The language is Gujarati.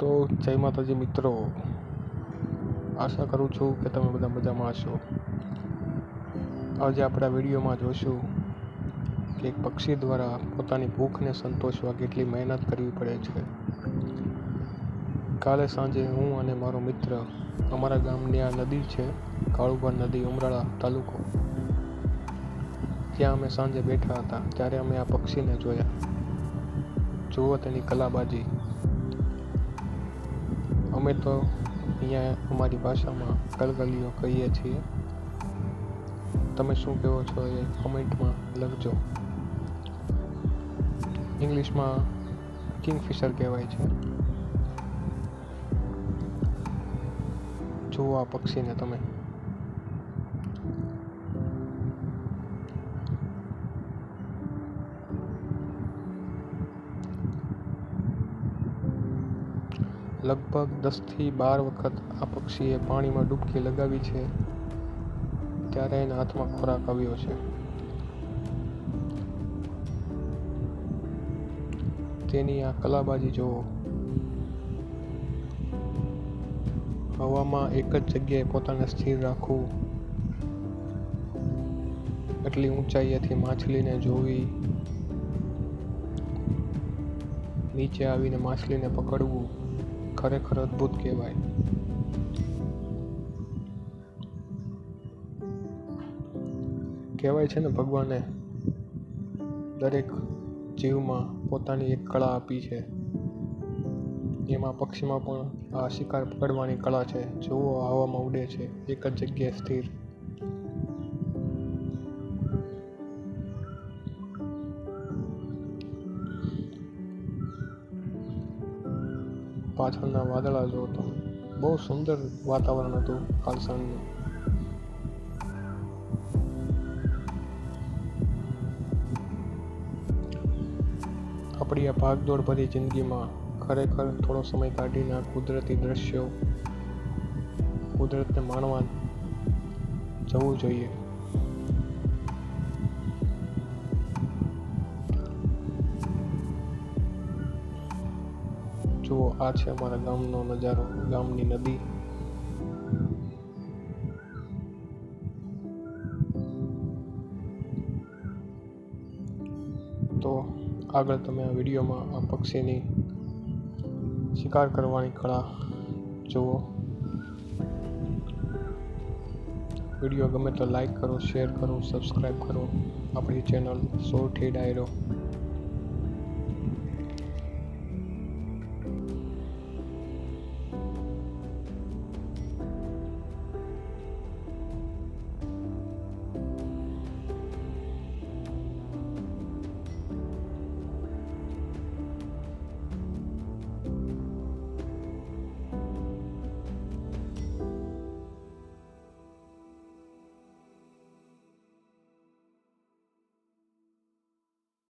તો જય માતાજી મિત્રો. આશા કરું છું કે તમે બધા મજામાં હશો. આજે આપણા વિડીયોમાં જોઈશું કે એક પક્ષી દ્વારા પોતાની ભૂખને સંતોષવા કેટલી મહેનત કરવી પડે છે. કાલે સાંજે હું અને મારો મિત્ર અમારા ગામની આ નદી છે કાળુબા નદી, ઉમરાળા તાલુકો. ત્યાં અમે સાંજે બેઠા હતા, ત્યારે અમે આ પક્ષીને જોયા. જુઓ તેની કલાબાજી. અમે તો અહીંયા અમારી ભાષામાં કલગલીઓ કહીએ છીએ. તમે શું કહો છો એ કોમેન્ટમાં લખજો. ઇંગ્લિશમાં કિંગફિશર કહેવાય છે. જુઓ પક્ષીને તમે. લગભગ દસથી બાર વખત આ પક્ષીએ પાણીમાં ડૂબકી લગાવી છે ત્યારે એના હાથમાં ખોરાક આવ્યો છે. તેની આ કલાબાજી જુઓ. હવામાં એક જ જગ્યાએ પોતાને સ્થિર રાખવું. એટલી ઊંચાઈએથી માછલીને જોવી. નીચે આવીને માછલીને પકડવું. ખરેખર અદ્ભુત કહેવાય. કહેવાય છે ને ભગવાને, દરેક જીવમાં પોતાની એક કળા આપી છે. એમાં પક્ષીમાં પણ આ શિકાર પકડવાની કળા છે. જુઓ હવામાં ઉડે છે. એક જ જગ્યાએ સ્થિર. પાછળના વાદળા જો તો બહુ સુંદર વાતાવરણ હતું કાલ આપણી આ ભાગદોડ ભરી જિંદગીમાં ખરેખર થોડો સમય કાઢીને આ કુદરતી દ્રશ્યો, કુદરતને માણવા જવું જોઈએ. જુઓ, આ છે અમારા ગામનો નજારો, ગામની નદી. તો આગળ તમે આ વિડીયોમાં આ પક્ષીની શિકાર કરવાની કળા જુઓ. વીડિયો ગમે તો લાઈક કરો શેર કરો સબસ્ક્રાઈબ કરો. આપણી ચેનલ સોરઠી ડાયરો.